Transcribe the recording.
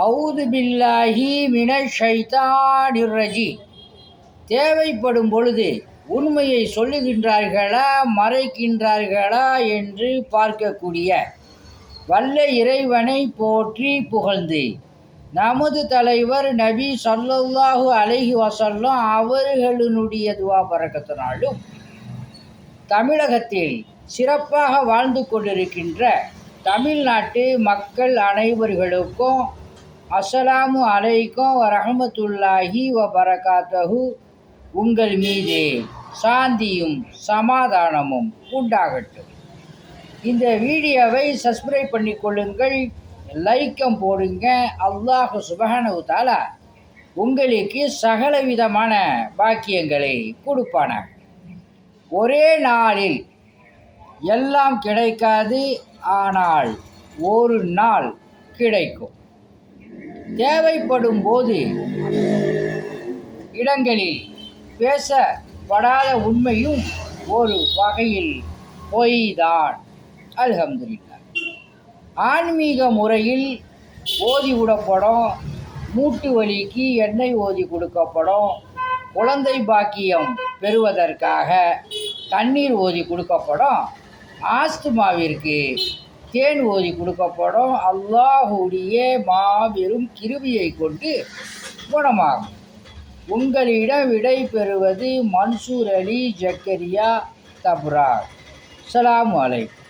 அவுது பில்லாஹி மின தேவைப்படும் பொழுது உண்மையை சொல்லுகின்றார்களா மறைக்கின்றார்களா என்று பார்க்கக்கூடிய வல்ல இறைவனை போற்றி புகழ்ந்து நமது தலைவர் நபி ஸல்லல்லாஹு அலஹி வஸல்லம் அவர்களினுடைய துவா பறக்கத்தினாலும் தமிழகத்தில் சிறப்பாக வாழ்ந்து கொண்டிருக்கின்ற தமிழ்நாட்டு மக்கள் அனைவர்களுக்கும் அஸ்ஸலாமு அலைக்கும் வரஹமத்துல்லாஹி வ பரகாத்தஹு உங்கள் மீது சாந்தியும் சமாதானமும் உண்டாகட்டும். இந்த வீடியோவை சப்ஸ்கிரைப் பண்ணிக்கொள்ளுங்கள் லைக்கம் போடுங்க. அல்லாஹ் சுபஹானஹு உங்களுக்கு சகல விதமான பாக்கியங்களை கொடுப்பானாக. ஒரே நாளில் எல்லாம் கிடைக்காது. ஆனால் ஒரு நாள் கிடைக்கும். தேவைப்படும் போது இடங்களில் பேசப்படாத உண்மையும் ஒரு வகையில் பொய்தான். அல்ஹம்துலில்லாஹ். ஆன்மீக முறையில் ஓதி விடப்படும் மூட்டு வலிக்கு எண்ணெய் ஓதி கொடுக்கப்படும். குழந்தை பாக்கியம் பெறுவதற்காக தண்ணீர் ஓதி கொடுக்கப்படும். ஆஸ்துமாவிற்கு தேன் ஓதி கொடுக்கப்படும் அல்லாஹுடைய மாபெரும் கிருபியை கொண்டு குணமாகும். உங்களிடம் விடை பெறுவது மன்சூர் அலி ஜக்கரியா தப்ரார் அஸ்ஸலாமு அலைக்கும்.